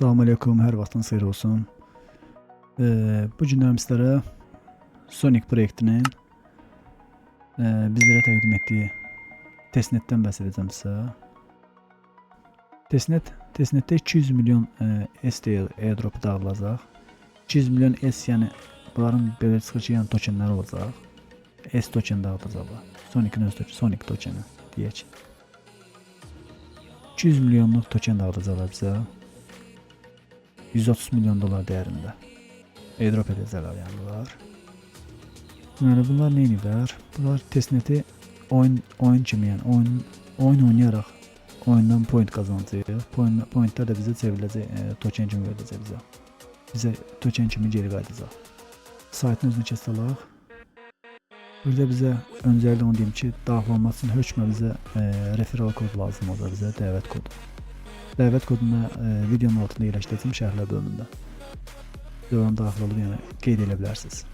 Salam aleyküm, hər vaxtınız xeyir olsun. Ee, bu günlər sizlərə Sonic proyektinin e, bizlərə təqdim etdiyi testnetdən bəhs edəcəm sizə. Testnet, testnetdə 200 milyon e, S airdrop dağılacaq. 200 milyon S yəni bunların belə çıxır ki, yəni tokenləri olacaq. S token dağıdacaqlar. Sonic'in öz token, Sonic tokeni deyək. 200 milyonluq token dağıdacaqlar bizə. 130 milyon dolar değerinde. Airdrop edəcəklər yəni bunlar. Yəni bunlar nə edirlər? Bunlar testneti oyun oyun kimi yəni oyun oyun oynayaraq oyundan point qazanacağıq. Point pointlər də bizə çevriləcək, e, token kimi veriləcək bizə. Bizə token kimi geri qayıdacaq. Saytın özünü kəsələk. Burada bizə öncəliklə onu deyim ki, daxil olmaq üçün hökmə bizə e, referral kod lazım olacaq bizə, dəvət kodu. Dəvət kodunu e, videonun altında yerləşdirəcəm şərhlər bölümündə. Oradan daxil olub yəni qeyd edə bilərsiniz.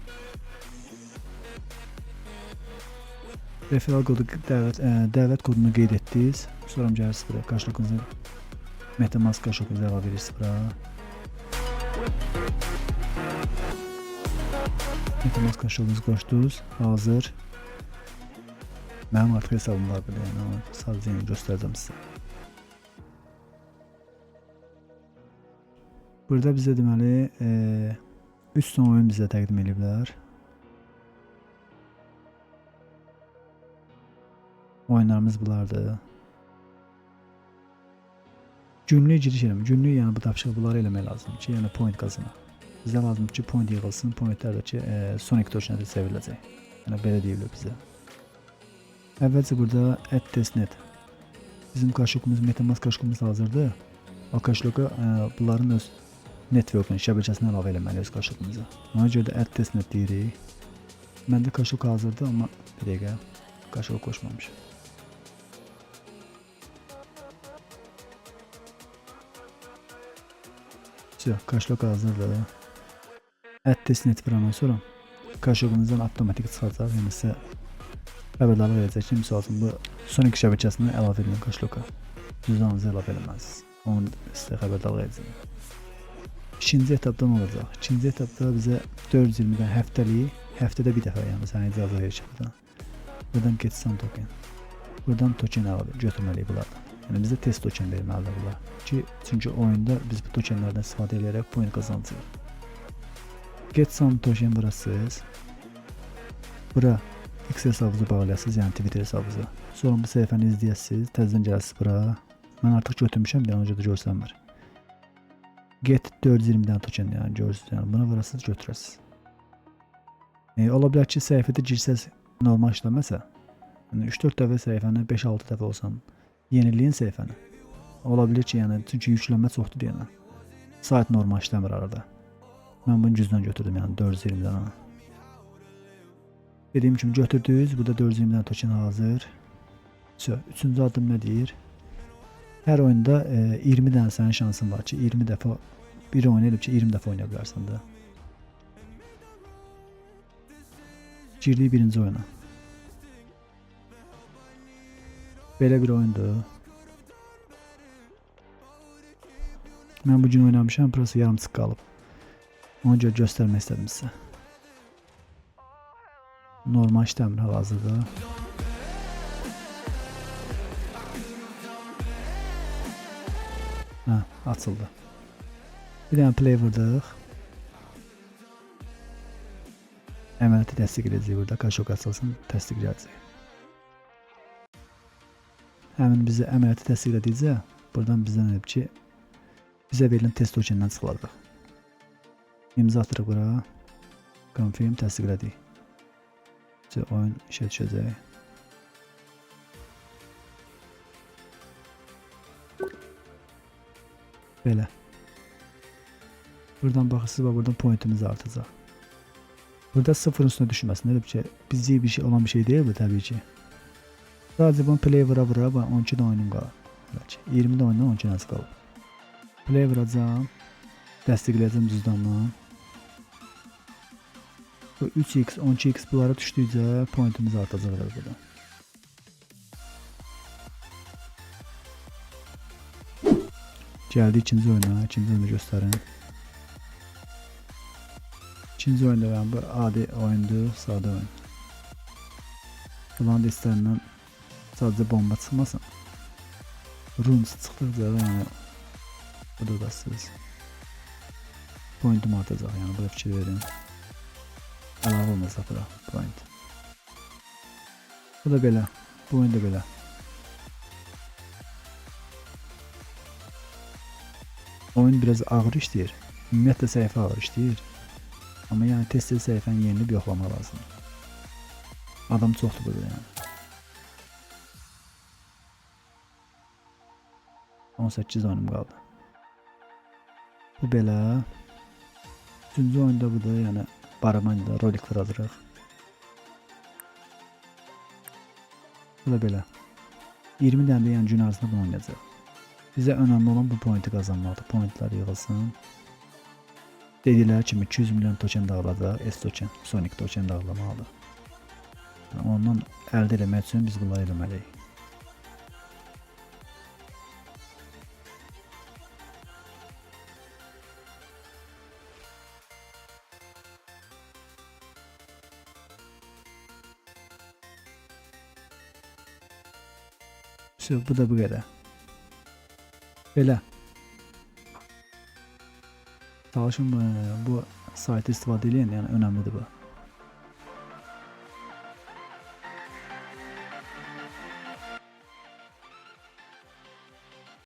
Referral kodu dəvət e, dəvət kodunu qeyd etdiniz. Sonra gəlirsiniz bura qarşılığınızı MetaMask qarşılığınızı əlavə edirsiniz bura. MetaMask qarşılığınızı qoşdunuz. Hazır. Mənim artıq hesabım var belə, yəni sadəcə göstərəcəm sizə. Burada bizə deməli 3 son oyun bizə təqdim ediblər. Oyunlarımız bunlardır. Günlük giriş eləmə. Günlük yəni bu tapşırıq bunları eləmək lazımdır ki, yəni point qazanaq. Bizə lazımdır ki, point yığılsın, pointlər də ki, e, Sonic tokenə də çevriləcək. Yəni belə deyilir bizə. Əvvəlcə burada add testnet. Bizim kaşokumuz, MetaMask kaşokumuz hazırdır. O kaşoka e, bunların öz networkin şəbəkəsinə əlavə eləməliyik qaşıqımıza. Ona görə də add testnet deyirik. Məndə qaşıq hazırdır, amma bir dəqiqə qaşıq qoşmamışam. Yox, qaşlıq hazırdır. Add testnet vurandan sonra qaşığınızdan avtomatik çıxacaq, yəni sizə xəbərdarlıq verəcək ki, misal üçün bu Sonic şəbəkəsinə əlavə edilən qaşlıqa cüzdanınızı əlavə eləməlisiniz. Onu sizə xəbərdarlıq edəcək. İkinci etapda nə olacaq? İkinci etapda bizə 420-dən həftəlik, həftədə bir dəfə yəni sənə icazə verir buradan. Buradan getsən token. Buradan token əlavə götürməliyik bunlardan. Yəni bizə test token verməlidir bunlar. Ki, çünki oyunda biz bu tokenlərdən istifadə edərək point qazanacağıq. Get some token burasız. Bura X hesabınızı bağlayasınız, yəni Twitter hesabınızı. Sonra bu səhifəni izləyəsiniz, təzədən gələsiniz bura. Mən artıq götürmüşəm, ona görə də görsənmir. Get 420-dən token yəni görürsünüz, yəni buna vurasınız, götürəsiniz. E, ola bilər ki, səhifədə girsəz normal işləməsə, yəni 3-4 dəfə səhifəni 5-6 dəfə olsan, yeniləyin səhifəni. Ola bilər ki, yəni çünki yüklənmə çoxdur deyənə. Sayt normal işləmir arada. Mən bunu gücdən götürdüm, yəni 420-dən. Dediyim kimi götürdünüz. Burada 420 token hazır. Üçüncü adım nə deyir? Hər oyunda e, 20 dənə sənin şansın var ki, 20 dəfə bir oyun ki, 20 dəfə oynaya bilərsən də. Girdik birinci oyuna. Belə bir oyundur. Mən bu gün oynamışam, burası yarımçıq qalıb. Ona görə göstərmək istədim sizə. Normal işləmir hal-hazırda. Hə, açıldı. Bir dənə play vurdıq. Əməliyyatı təsdiq edəcək burada. Kaşok açılsın, təsdiq gələcək. Həmin bizə əməliyyatı təsdiq edəcək. Buradan bizdən edib ki, bizə verilən test tokenindən çıxıladıq. İmza atırıq bura. Confirm təsdiq edirik. İşte oyun işe düşəcək. Belə. Buradan baxırsınız və buradan pointimiz artacaq. Burada sıfırın üstünə düşməsin. Elə bir şey, bizcə bir şey olan bir şey deyil bu təbii ki. Sadəcə bunu play vura vura və 12 də oyunum qalır. Bəlkə 20 də oyundan 12 dənəsi qalır. Play vuracağam. Dəstəkləyəcəm cüzdanla. Bu 3x, 12x bunlara düşdükcə pointimiz artacaq burada. Geldi ikinci oyuna. ikinci oyunu gösterin. İkinci oyunda ben bu adi oyundu. Sade oyun. Ulan listelerinden sadece bomba çıkmasın. Runes da yani bu da da siz pointum artacak yani burada fikir verin. Əlavə olmasa bura point. Bu da belə. Bu oyun da belə. Oyun biraz ağır işləyir. Ümumiyyətlə səhifə ağır işləyir. Amma yəni tez-tez səhifəni yenilib yoxlamaq lazımdır. Adam çoxdur burada yəni. 18 oyunum qaldı. Bu belə. Üçüncü oyunda bu da yəni Baramanida roliklər alırıq. Bu da belə. 20 dənə də yəni gün ərzində bunu oynayacaq. Bizə önəmli olan bu pointi qazanmaqdır. Pointlər yığılsın. Dedilər kimi 200 milyon token dağılacaq. S token, Sonic token dağılmalıdır. Ondan əldə etmək üçün biz bunları eləməliyik. Все, bu da bu qədər. Belə. Çalışın bu, bu saytı istifadə edin, yəni önəmlidir bu.